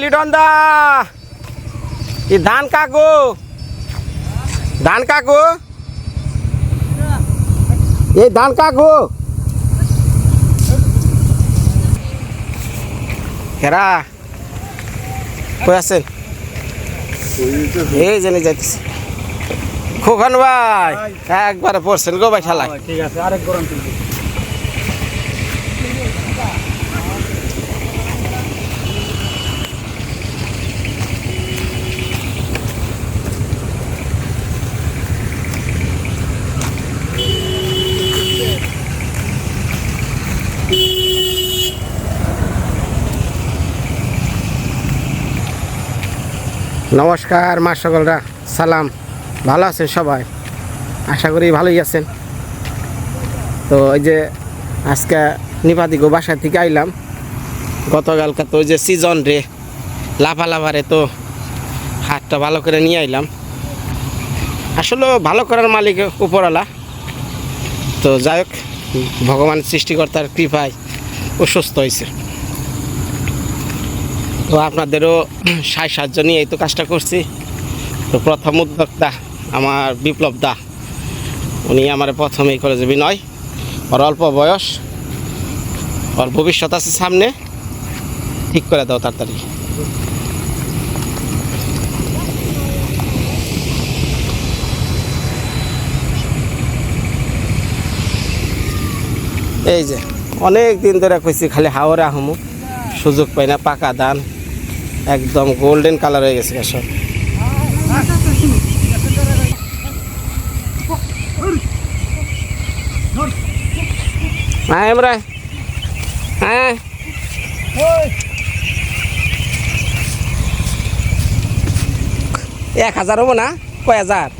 লিটন দা ই ধান কাকু। ধান কাকু। এই ধান কাকু। হেরা। কই আছেন? এই জানি যাইতেছি। খোকন ভাই, একবারে পড়ছেন গো ভাই ঠালাই ঠিক আছে, আরেক গরম নমস্কার, মা সকলরা। সালাম। ভালো আছেন সবাই? আশা করি ভালোই আছেন। তো ওই যে আজকে নিপাদিগো বাসা থেকে আইলাম। গতকালকে তো ওই যে সিজন রে লাফা লাফারে তো হাতটা ভালো করে নিয়ে আইলাম। আসলে ভালো করার মালিক উপরওয়ালা। তো যাই হোক, ভগবান সৃষ্টিকর্তার কৃপায় অসুস্থ হয়েছে তো আপনাদেরও সাহায্য নিয়ে এই তো কাজটা করছি। তো প্রথম উদ্যোক্তা আমার বিপ্লব দা। উনি আমার প্রথম এই কলেজে বিনয়। ওর অল্প বয়স। ওর ভবিষ্যৎ আছে সামনে। ঠিক করে দাও তাড়াতাড়ি। এই যে, অনেক দিন ধরে কইছি খালি হাওড়ে আহমু। সুযোগ পাই না, পাকা ধান। একদম গোল্ডেন কালার হয়ে গেছে সব হ্যাঁ হ্যাঁ এক হাজার হব না কয় হাজার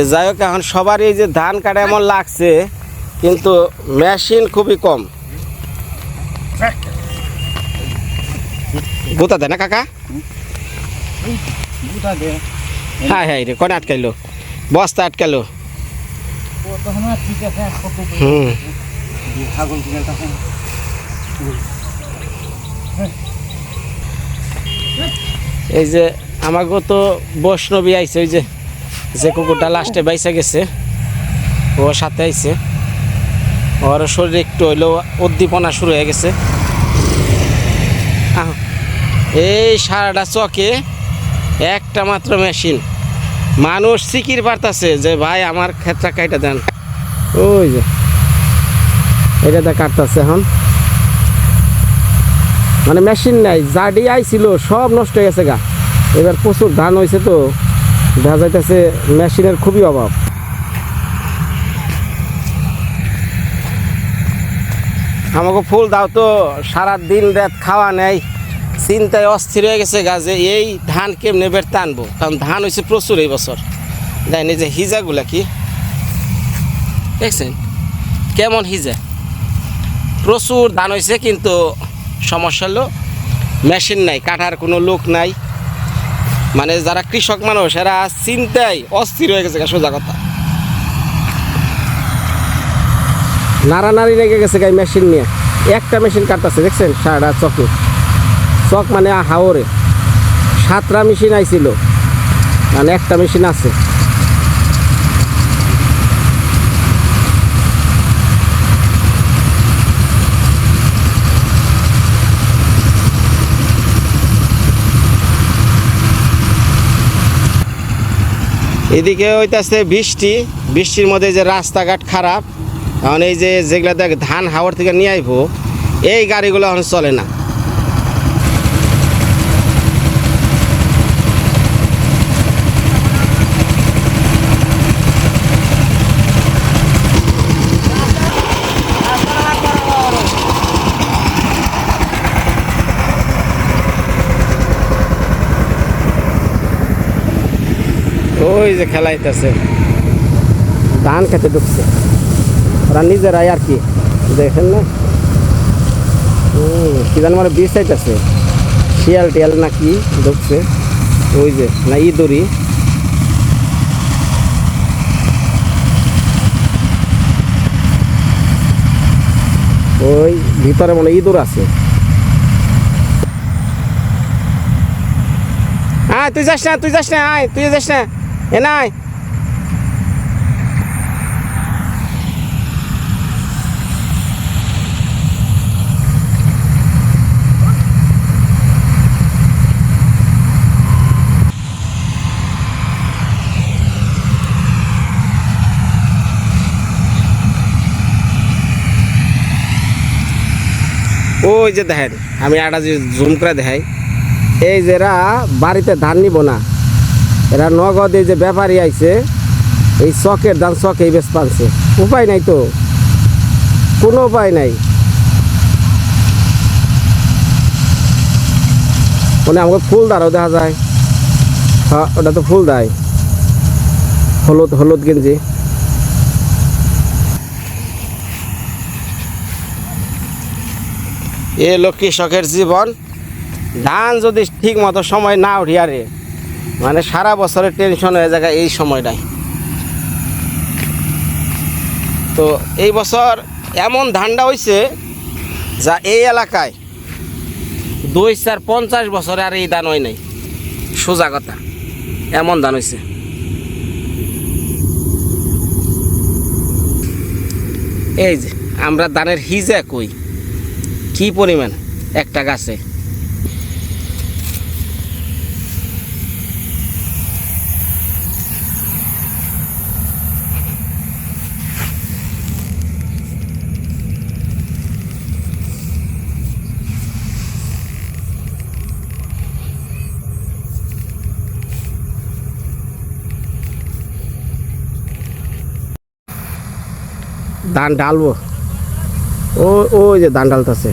তো যাই হোক এখন সবার এই যে ধান কাটা এমন লাগছে কিন্তু মেশিন খুবই কম। গোতা দেয় না কাকা? হ্যাঁ হ্যাঁ রে কোনে আটকাইলো? বস্তা আটকালো হুম। এই যে আমাকে তো বৈষ্ণবী আইছে ওই যে যে কুকুরটা লাস্টে বাইসা গেছে, ও সাথে আইছে। ওর শরীরে একটু হইলেও উদ্দীপনা শুরু হয়ে গেছে। এই সারাটা চকে একটা মাত্র মেশিন। মানুষ সিকির পারতাছে যে, ভাই, আমার ক্ষেত্রা কাইটা দেন। ওই যে, এটা দা কাটতাছে এখন। মানে মেশিন নাই জাডি আইছিল সব নষ্ট হয়ে গেছে গা। এবার প্রচুর ধান হয়েছে তো। দেখা যাইতেছে মেশিনের খুবই অভাব। আমাকে ফুল দাও তো সারা দিন রাত খাওয়া নেই, চিন্তায় অস্থির হয়ে গেছে গাছে এই ধান কেমনে বের টানবো কারণ ধান হয়েছে প্রচুর এই বছর। এই যে হিজাগুলা কি? দেখছেন? কেমন হিজা? প্রচুর ধান হয়েছে কিন্তু সমস্যা হলো, মেশিন নাই কাটার কোনো লোক নাই। মানে যারা কৃষক মানুষ, এরা চিন্তায় অস্থির হয়ে গেছে সোজা কথা। নাড়ানাড়ি লেগে গেছে গাই মেশিন নিয়ে। একটা মেশিন কাটতেছে, দেখছেন? সারা চকে। চক মানে হাওরে। সাতটা মেশিন আইছিল। মানে একটা মেশিন আছে। এদিকে হইতেছে বৃষ্টি। বৃষ্টির মধ্যে যে রাস্তাঘাট খারাপ, এখন এই যে যেগুলা দেখ ধান হাওয়ার থেকে নিয়ে আইব, এই গাড়িগুলো এখন চলে না। ওই যে খেলাইতেছে। ধান খেতে ঢুকছে। ওরা নিজেরাই আর কি, দেখেন না। কি জানি মানে বিষ চাইতেছে। শিয়াল টিয়াল না কি ঢুকছে। ওই যে, না ইঁদুরি ওই ভিতরে মনে হয় ইঁদুর আছে। আয়, তুই যাস না, তুই যাস না, আয়, তুই যাস না। এ নাই। ওই যে দেখেন, আমি একটা যে জুম করে দেখাই। এই যে এরা বাড়িতে ধান নিব না। এরা নগদ এই যে ব্যাপারী আইছে, এই চকের ধান চকেই বেশ পানছে। উপায় নাই তো। কোনো উপায় নাই। মানে আমাকে ফুল দাঁড়াও, দেখা যায়। হ্যাঁ ওটা তো ফুল দেয়। হলুদ হলুদ গেঞ্জি। এ হলো কৃষকের জীবন। ধান যদি ঠিক মতো সময় না উঠিয়ারে মানে সারা বছরের টেনশন হয়ে যায় এই সময়টায়। তো এই বছর এমন ধানটা হয়েছে যা এই এলাকায় দুই চার পঞ্চাশ বছরে আর এই ধান হয় নাই। সোজা কথা, এমন ধান হয়েছে এই যে, আমরা ধানের হিজা কই? কি পরিমাণ? একটা গাছে। ধান ডালবো ও ওই যে ধান ডালতেছে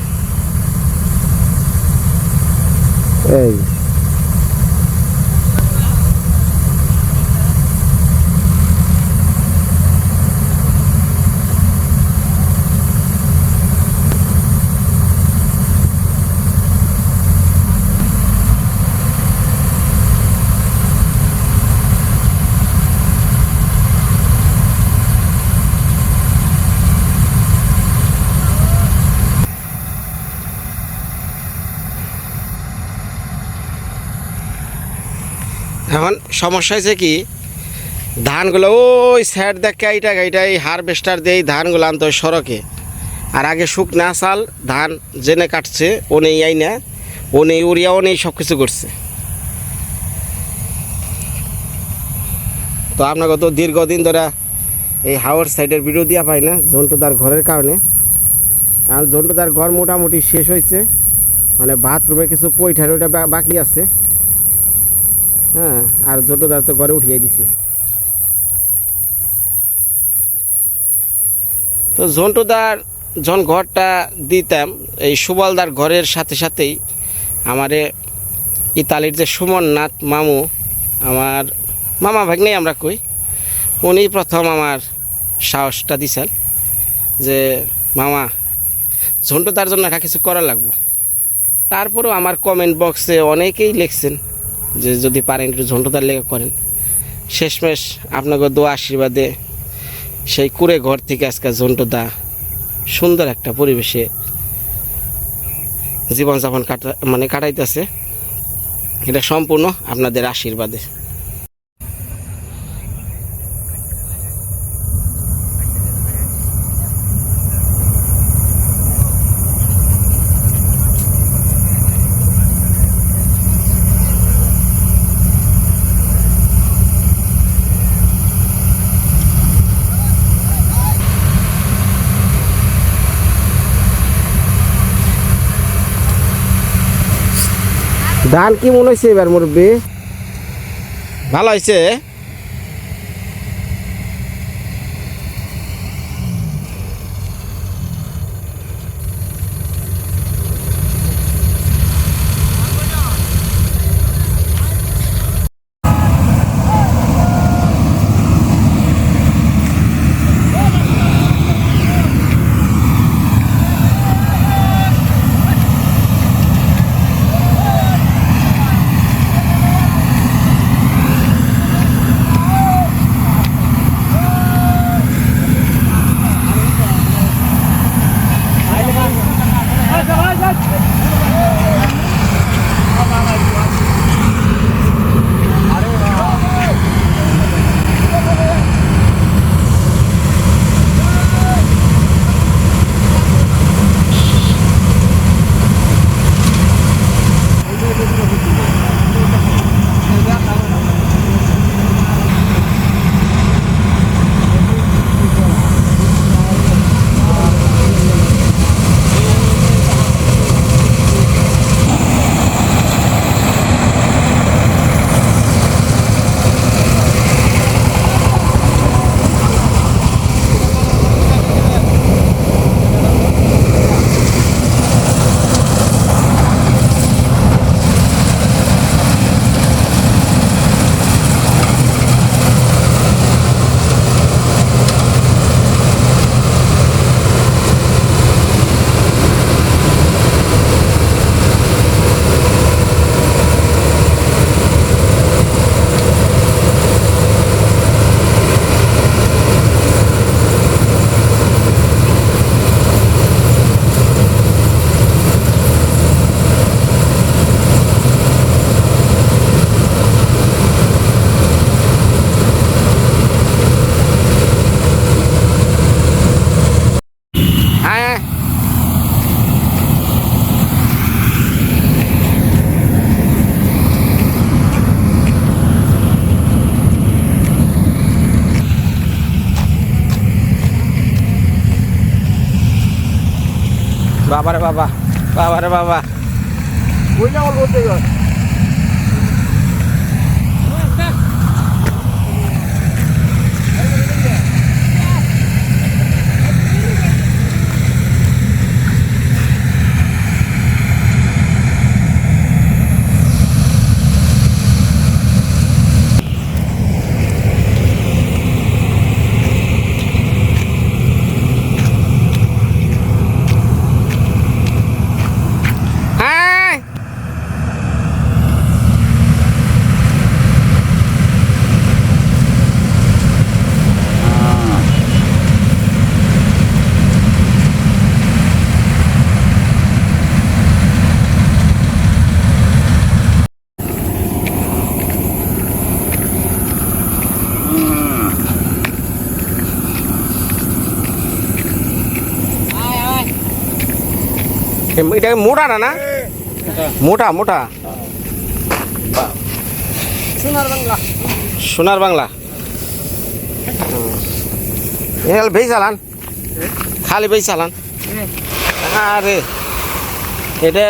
এই। এখন সমস্যা হয়েছে কি, ধানগুলো ওই স্যার দেখে এইটা গাইটা এই হারভেস্টার দিয়ে ধানগুলো আনতে হয় সড়কে। আর আগে শুকনা চাল, ধান জেনে কাটছে ও নেই আই না ও নেই উড়িয়া ও নেই সব কিছু করছে। তো আপনাকে তো দীর্ঘদিন ধরে এই হাওয়ার সাইডের ভিডিও দেওয়া পাই না জন্টুদার ঘরের কারণে। আর জন্টুদার ঘর মোটামুটি শেষ হয়েছে মানে বাথরুমে কিছু পৈঠা বা- বাকি আছে। হ্যাঁ আর জন্টুদার তো ঘরে উঠিয়ে দিছি। তো জন্টুদার যখন ঘরটা দিতাম, এই সুবলদার ঘরের সাথে সাথেই আমারে ইতালির যে সুমননাথ মামু, আমার মামা ভাগ্নেই আমরা কই, উনি প্রথম আমার সাহসটা দিছেন যে, মামা, ঝন্টুদার জন্য একটা কিছু করা লাগবো। তারপরেও আমার কমেন্ট বক্সে অনেকেই লিখছেন যে যদি পারেন একটু ঝন্ডতার লেগে করেন। শেষমেশ আপনাকে দোয়া আশীর্বাদে সেই কুড়ে ঘর থেকে আজকে ঝন্টদা সুন্দর একটা পরিবেশে জীবনযাপন কাটা মানে কাটাইতেছে। এটা সম্পূর্ণ আপনাদের আশীর্বাদে। ধান কি মনে হয়েছে এবার মুরব্বী? ভালো হয়েছে বাবারে বাবা বাবারে বাবা। ওই না অল্প থেকে হ্যাঁ এম- এটা মোটা না না? মোটা মোটা। সোনার বাংলা। সোনার বাংলা। এল বেই চালান। খালি বেই চালান। আরে এটা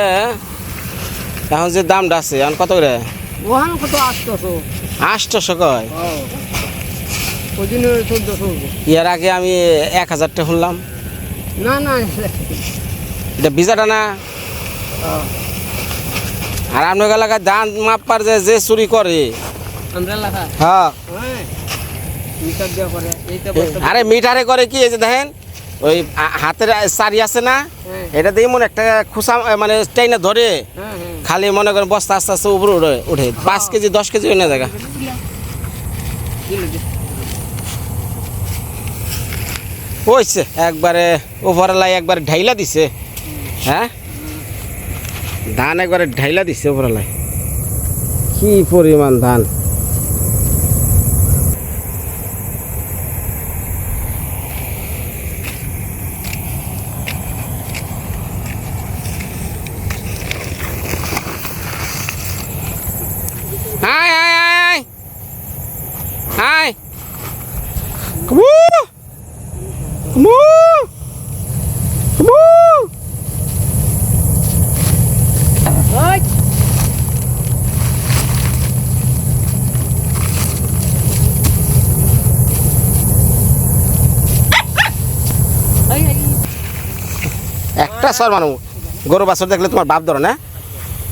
এখন যে দামটা আছে এখন কত করে? ওখান কত আটশোশো। কয়? চোদ্দশো ইয়ার আগে আমি এক হাজারটা শুনলাম। না না এটা বিজাটা না? আর আপনার এলাকায় ধান মাপার যে যে চুরি করে। হ্যাঁ। আরে মিটারে করে কি এই যে দেখেন ওই হাতের সারি আছে না? হ্যাঁ। এটা দিয়ে মনে একটা খুসা মানে টাইনা ধরে হ্যাঁ খালি মনে করেন বস্তা আস্তে আস্তে উপরে উঠে উঠে। পাঁচ কেজি দশ কেজি ওই না জায়গা হয়েছে একবারে ওভারলাই একবারে ঢাইলা দিছে। হ্যাঁ? ধান একবারে ঢাইলা দিছে ওভারলাই কি পরিমাণ ধান? একটা সর মানু গরু বাছর দেখলে তোমার বাপ ধরে না?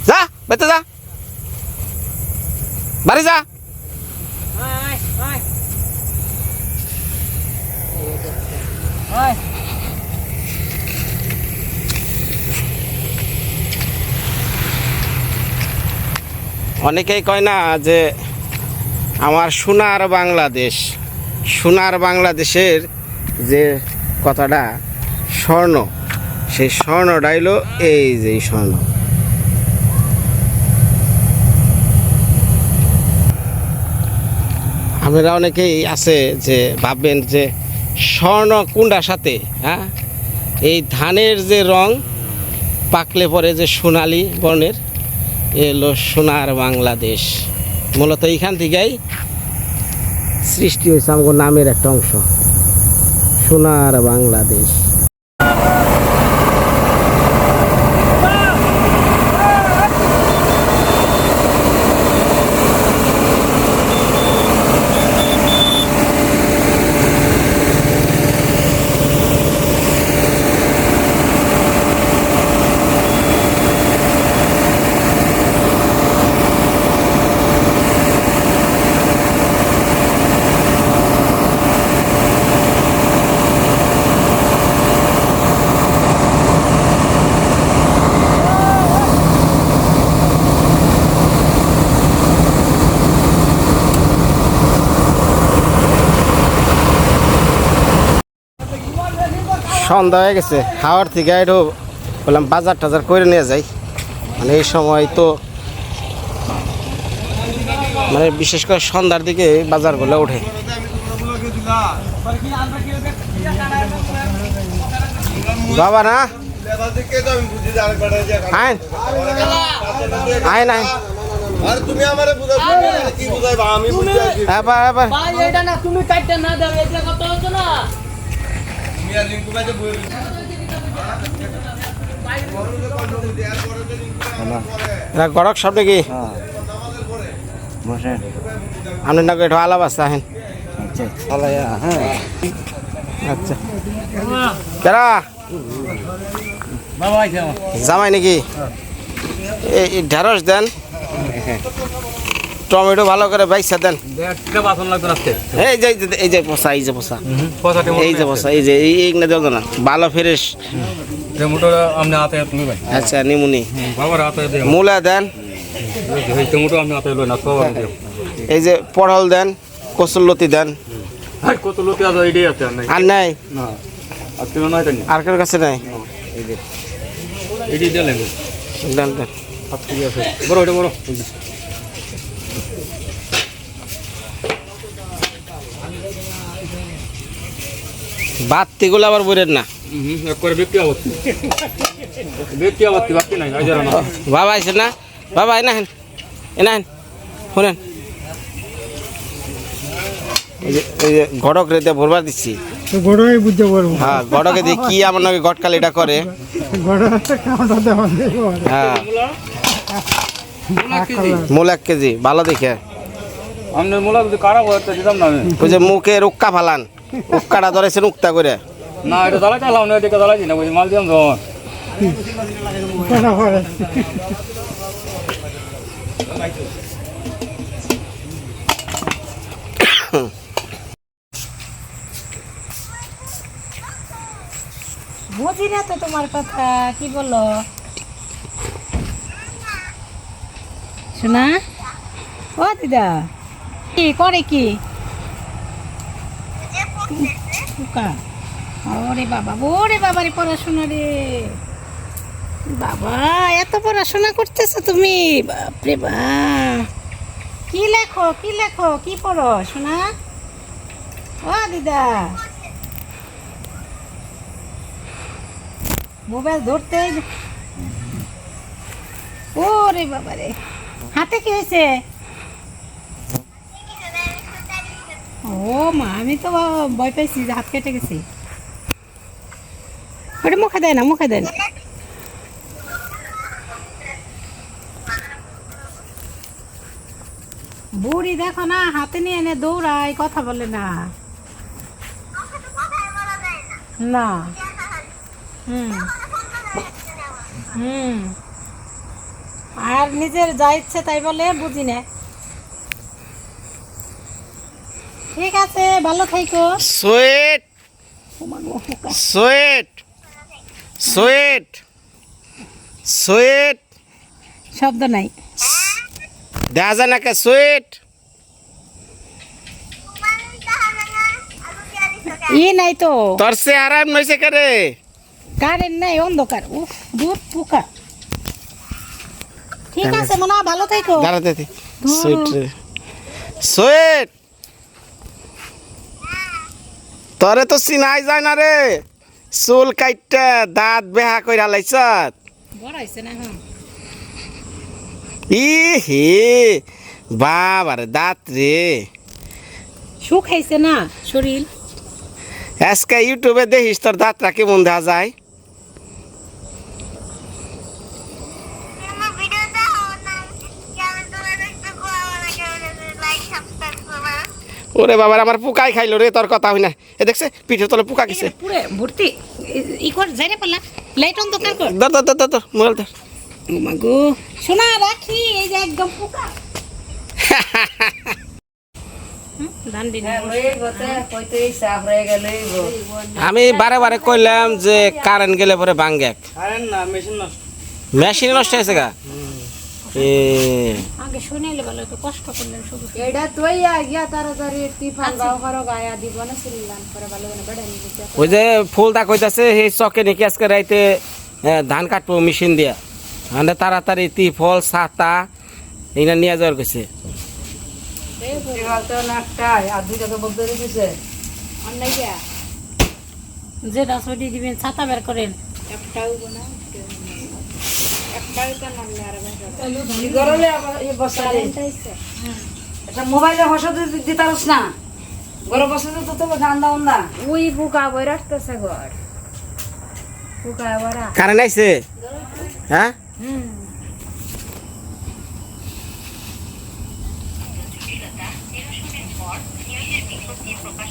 যা বেতে যা। বাড়ি যা। অনেকেই কয় না যে আমার সোনার বাংলাদেশ, সোনার বাংলাদেশের যে কথাটা, স্বর্ণ। সেই স্বর্ণটা হইল এই যে স্বর্ণ। আমরা অনেকেই আছে যে ভাববেন যে স্বর্ণ কুন্ডার সাথে হ্যাঁ? এই ধানের যে রং, পাকলে পরে যে সোনালি বর্ণের এলো সোনার বাংলাদেশ। মূলত এইখান থেকেই সৃষ্টি হয়েছে আমার নামের একটা অংশ, সোনার বাংলাদেশ। সন্ধ্যা হয়ে গেছে খাওয়ার থেকে একটু বললাম বাজার টাজার করে নিয়ে যাই। মানে এই সময় তো মানে বিশেষ করে সন্ধ্যার দিকে বাজারগুলো ওঠে। বাবা না? আইন। আইন আইন। আর তুমি আমারে বুঝাচ্ছ না, কি বুঝাইবা? আমি এবার এবার। ভাই এটা না তুমি কাটতে না দাও এটা কত হচ্ছে না। এরা গড়ক সব নাকি বসেন। আপনার নাকি একটু আলাপ আছে আহেন। আচ্ছা হ্যাঁ। আচ্ছা। কেরা বাবা আইছে জামাই নাকি? এই এই ঢেঁড়স দেন। টমেটো ভালো করে বাইসা দেন। এই যে এই যে- এই যে পোসা এই যে পোসা এই যে পোসা এই যে এই এইগুলো দেও না ভালো ফ্রেশ। আচ্ছা নিমুনি মূলা দেন। এই না যে পটল দেন কচুরলতি দেন। আর নাই। না আর কার কাছে নাই? দেন। দেন বড় বড়। বাত্তিগুলো আবার বইরেন না। বাবা আইসে না? বাবা এনা হেন এনা হেন শুনেন। গড়ক রেতে ভরবার দিচ্ছি। গড়াই বুঝতে পারব। হ্যাঁ গড়কে দিয়ে কি আমার নাকি গটকাল এটা করে? হ্যাঁ। মূল এক কেজি ভালো দেখে। আপনার মোলা যদি কারা দিতাম না আমি। ওই যে মুখে উক্কা ফালান। উক্কাটা ধরেছেন উক্তা করে। না এটা জ্বালাই চালাম না এদিকে জ্বালাই না বুঝি মাল দিলাম যখন বুঝি না তো তোমার কথা কি বলো? শোনা? ও দিদা। কি করে কি? পোকা। ওরে বাবা ওরে বাবা পড়াশোনা রে। বাবা, এত পড়াশোনা করতেছো তুমি? বাপরে বা। কি লেখো কি লেখো, কি পড়ো, শোনা? ও দিদা। মোবাইল ধরতে ওরে বাবা রে। হাতে কি হয়েছে? ও, মা, আমি তো ভয় পাইছি যে হাত কেটে গেছি। ওটা মুখে দেয় না, মুখে দেয় না বুড়ি দেখো না, হাতে নিয়ে এনে দৌড়ায়, কথা বলে না। না। হুম। হুম। আর নিজের যা ইচ্ছে তাই বলে, বুঝি না। ঠিক আছে ভালো থাইকো সোয়েট সুইট সুইট সুইট শব্দ নাই। দেখা যায় না কে সুইট ই নাই তো। তোর সে আরাম নইছে কে রে? কারেন্ট নাই অন্ধকার। উফ দুধ পোকা। ঠিক আছে মনে ভালো থাইকো দাঁড়াতে দে সুইট রে সুইট তোরে তো চিনাই যায় না রে। চুল কাইটটা দাঁত বেহা কইরা লাইছত। না ই হে বাবারে দাঁত রে। শুকাইছে না শরীর? আজকে ইউটিউবে দেখিস তোর দাঁতটা কেমন দেখা যায়। ওরে বাবার আমার পোকাই খাইলো রে তোর কথা হই না। এ দেখছে পিঠের তলে পোকা গেছে। পুরে ভর্তি। ই- কর যাই রে পাল্লা। লাইট অন্ধকার কর। ধর ধর ধর ধর, ধর মোবাইল ধর। ও মা গো। শোনা রাখি এই যে একদম পোকা। না আমি বারে বারে কইলাম যে কারেন্ট গেলে পরে ভাঙ্গে মেশিন নষ্ট। হয়েছে গা। এ। আগে কষ্ট গিয়া আচ্ছা। সেই চকে রাইতে ধান কাটবো মেশিন দিয়া। মানে তাড়াতাড়ি তি ফল ছাতা এইটা নিয়ে যাওয়ার কইছে। যেটা ছড়িয়ে দিবেন ছাতা বের করেন। একটাও বোনা মোবাইলে হসতে দিতারস না। ঘরে বসে তো তো গান্দা উন্দা উই বুকা বই রাখতেছে ঘর। কারেন্ট আইছে? হ্যাঁ? প্রকাশ